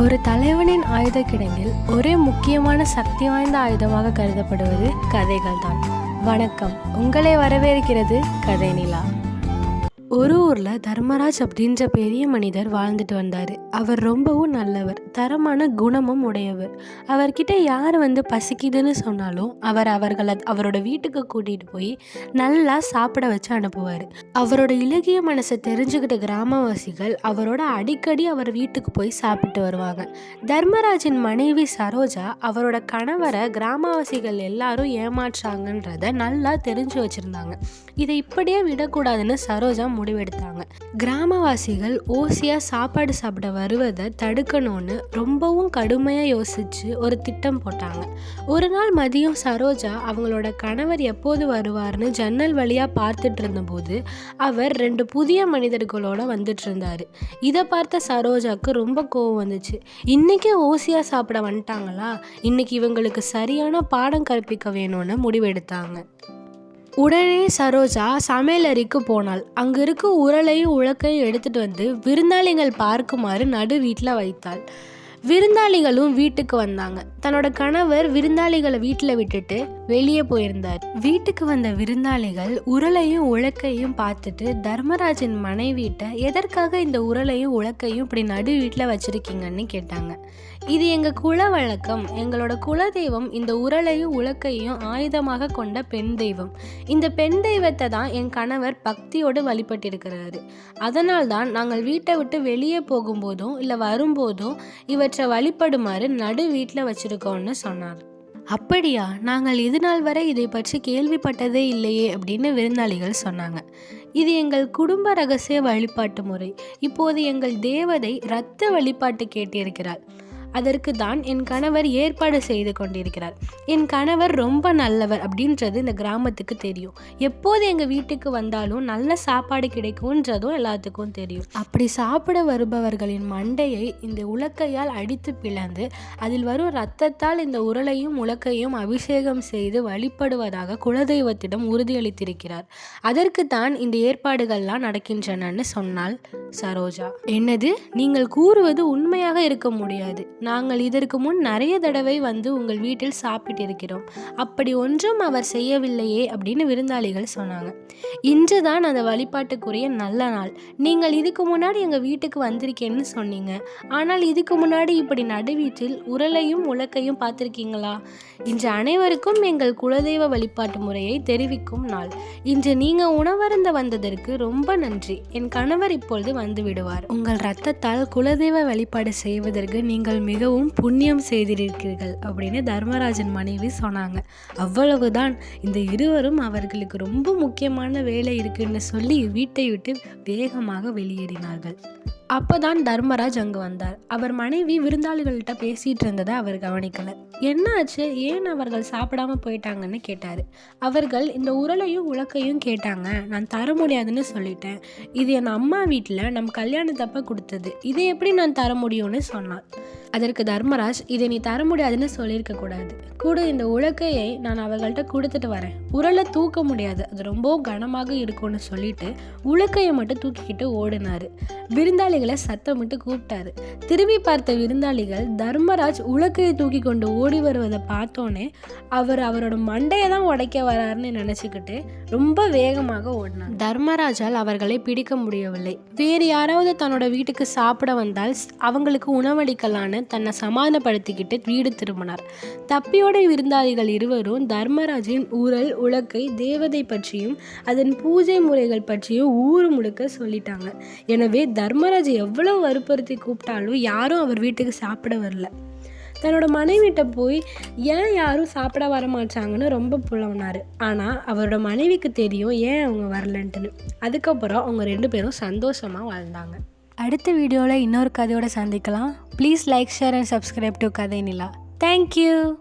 ஒரு தலைவனின் ஆயுத கிடங்கில் ஒரே முக்கியமான சக்தி வாய்ந்த ஆயுதமாக கருதப்படுவது கதைகள் தான் வணக்கம். உங்களை வரவேற்கிறது கதை நிலா. ஒரு ஊரில் தர்மராஜ் அப்படின்ற பெரிய மனிதர் வாழ்ந்துட்டு வந்தார். அவர் ரொம்பவும் நல்லவர் தரமான குணமும் உடையவர். அவர்கிட்ட யார் வந்து பசிக்குதுன்னு சொன்னாலும் அவர் அவர்களை அவரோட வீட்டுக்கு கூட்டிகிட்டு போய் நல்லா சாப்பிட வச்சு அனுப்புவார். அவரோட இலகிய மனசை தெரிஞ்சுக்கிட்ட கிராமவாசிகள் அவரோட அடிக்கடி அவர் வீட்டுக்கு போய் சாப்பிட்டு வருவாங்க. தர்மராஜின் மனைவி சரோஜா அவரோட கணவரை கிராமவாசிகள் எல்லாரும் ஏமாற்றாங்கன்றத நல்லா தெரிஞ்சு வச்சுருந்தாங்க. இதை இப்படியே விடக்கூடாதுன்னு சரோஜா முடிவெடுத்தாங்க. கிராமவாசிகள் ஓசியாக சாப்பாடு சாப்பிட வருவதை தடுக்கணும்னு ரொம்பவும் கடுமையாக யோசித்து ஒரு திட்டம் போட்டாங்க. ஒரு நாள் மதியம் சரோஜா அவங்களோட கணவர் எப்போது வருவார்னு ஜன்னல் வழியாக பார்த்துட்டு இருந்தபோது அவர் ரெண்டு புதிய மனிதர்களோட வந்துட்டு இருந்தார். இதை பார்த்த சரோஜாவுக்கு ரொம்ப கோவம் வந்துச்சு. இன்றைக்கி ஓசியாக சாப்பிட வந்துட்டாங்களா? இன்னைக்கு இவங்களுக்கு சரியான பாடம் கற்பிக்க வேணும்னு முடிவெடுத்தாங்க. உடனே சரோஜா சமையலறைக்கு போனாள். அங்கு இருக்க உரலையும் உலக்கையும் எடுத்துட்டு வந்து விருந்தாளிகள் பார்க்குமாறு நடு வீட்டில் வைத்தாள். விருந்தாளிகளும் வீட்டுக்கு வந்தாங்க. தன்னோட கணவர் விருந்தாளிகளை வீட்டில் விட்டுட்டு வெளியே போயிருந்தார். வீட்டுக்கு வந்த விருந்தாளிகள் உரலையும் உலக்கையும் பார்த்துட்டு தர்மராஜன் மனைவிட்ட எதற்காக இந்த உரலையும் உலக்கையும் இப்படி நடு வீட்டில் வச்சிருக்கீங்கன்னு கேட்டாங்க. இது எங்கள் குல வழக்கம். எங்களோட குலதெய்வம் இந்த உரலையும் உலக்கையும் ஆயுதமாக கொண்ட பெண் தெய்வம். இந்த பெண் தெய்வத்தை தான் என் கணவர் பக்தியோடு வழிபட்டிருக்கிறாரு. அதனால் தான் நாங்கள் வீட்டை விட்டு வெளியே போகும்போதும் இல்லை வரும்போதும் இவற்றை வழிபடுமாறு நடு வீட்டில் வச்சிருக்கோம்னு சொன்னார். அப்படியா? நாங்கள் இது நாள் வரை இதை பற்றி கேள்விப்பட்டதே இல்லையே அப்படின்னு விருந்தாளிகள் சொன்னாங்க. இது எங்கள் குடும்ப ரகசிய வழிபாட்டு முறை. இப்போது எங்கள் தேவதை இரத்த வழிபாட்டு கேட்டிருக்கிறாள் அதற்கு தான் என் கணவர் ஏற்பாடு செய்து கொண்டிருக்கிறார். என் கணவர் ரொம்ப நல்லவர் அப்படின்றது இந்த கிராமத்துக்கு தெரியும். எப்போது எங்கள் வீட்டுக்கு வந்தாலும் நல்ல சாப்பாடு கிடைக்கும்ன்றதும் எல்லாத்துக்கும் தெரியும். அப்படி சாப்பிட வருபவர்களின் மண்டையை இந்த உலக்கையால் அடித்து பிளந்து அதில் வரும் ரத்தத்தால் இந்த உருளையும் உலக்கையும் அபிஷேகம் செய்து வழிபடுவதாக குலதெய்வத்திடம் உறுதியளித்திருக்கிறார். அதற்கு தான் இந்த ஏற்பாடுகள்லாம் நடக்கின்றனன்னு சொன்னாள் சரோஜா. என்னது? நீங்கள் கூறுவது உண்மையாக இருக்க முடியாது. நாங்கள் இதற்கு முன் நிறைய தடவை வந்து உங்கள் வீட்டில் சாப்பிட்டிருக்கிறோம். அப்படி ஒன்றும் அவர் செய்யவில்லையே அப்படின்னு விருந்தாளிகள் சொன்னாங்க. இன்று தான் அந்த வழிபாட்டுக்குரிய நல்ல நாள். நீங்கள் இதுக்கு முன்னாடி எங்கள் வீட்டுக்கு வந்திருக்கேன்னு சொன்னீங்க. ஆனால் இதுக்கு முன்னாடி இப்படி நடுவீட்டில் உரலையும் உலக்கையும் பார்த்துருக்கீங்களா? இன்று அனைவருக்கும் எங்கள் குலதெய்வ வழிபாட்டு முறையை தெரிவிக்கும் நாள். இன்று நீங்கள் உணவருந்த வந்ததற்கு ரொம்ப நன்றி. என் கணவர் இப்பொழுது வந்து விடுவார். உங்கள் ரத்தத்தால் குலதெய்வ வழிபாடு செய்வதற்கு நீங்கள் மிகவும் புண்ணியம் செய்திருக்கிறீர்கள் அப்படின்னு தர்மராஜன் மனைவி சொன்னாங்க. அவ்வளவுதான். இந்த இருவரும் அவர்களுக்கு ரொம்ப முக்கியமான வேலை இருக்குன்னு சொல்லி வீட்டை விட்டு வேகமாக வெளியேறினார்கள். அப்போ தான் தர்மராஜ் அங்கு வந்தார். அவர் மனைவி விருந்தாளிகள்கிட்ட பேசிகிட்டு இருந்ததை அவர் கவனிக்கலை. என்னாச்சு? ஏன் அவர்கள் சாப்பிடாம போயிட்டாங்கன்னு கேட்டார். அவர்கள் இந்த உரலையும் உலக்கையும் கேட்டாங்க. நான் தர முடியாதுன்னு சொல்லிட்டேன். இது என் அம்மா வீட்டில் நம் கல்யாணத்தப்ப கொடுத்தது. இதை எப்படி நான் தர முடியும்னு சொன்னான். அதற்கு தர்மராஜ் இதை நீ தர முடியாதுன்னு சொல்லியிருக்க கூடாது. கூட இந்த உலக்கையை நான் அவர்கள்ட்ட கொடுத்துட்டு வரேன். உரலை தூக்க முடியாது. அது ரொம்ப கனமாக இருக்கும்னு சொல்லிட்டு உலக்கையை மட்டும் தூக்கிக்கிட்டு ஓடினார். விருந்தாளி விருந்தாளிகளை சத்தமிட்டு கூப்பிட்டாரு. திரும்பி பார்த்த விருந்தாளிகள் தர்மராஜ் உலக்கையை தூக்கி கொண்டு ஓடி வருவதை பார்த்தோன்னே அவர் அவரோட மண்டையை தான் உடைக்க வராருன்னு நினச்சிக்கிட்டு ரொம்ப வேகமாக ஓடினார். தர்மராஜால் அவர்களை பிடிக்க முடியவில்லை. வேறு யாராவது தன்னோட வீட்டுக்கு சாப்பிட வந்தால் அவங்களுக்கு உணவளிக்கலான்னு தன்னை சமாதானப்படுத்திக்கிட்டு வீடு திரும்பினார். தப்பியோட விருந்தாளிகள் இருவரும் தர்மராஜின் ஊரல் உலக்கை தேவதை பற்றியும் அதன் பூஜை முறைகள் பற்றியும் ஊர் முழுக்க சொல்லிட்டாங்க. எனவே தர்மராஜ் எவ்வளோ வற்புறுத்தி கூப்பிட்டாலும் யாரும் அவர் வீட்டுக்கு சாப்பிட வரல. தன்னோட மனைவிட்ட போய் ஏன் யாரும் சாப்பிட வர மாட்டாங்கன்னு ரொம்ப புலவுனார் ஆனால் அவரோட மனைவிக்கு தெரியும் ஏன் அவங்க வரலன்ட்டுன்னு. அதுக்கப்புறம் அவங்க ரெண்டு பேரும் சந்தோஷமாக வாழ்ந்தாங்க. அடுத்த வீடியோவில் இன்னொரு கதையோடு சந்திக்கலாம். Please like share and subscribe to Kathai Nila thank you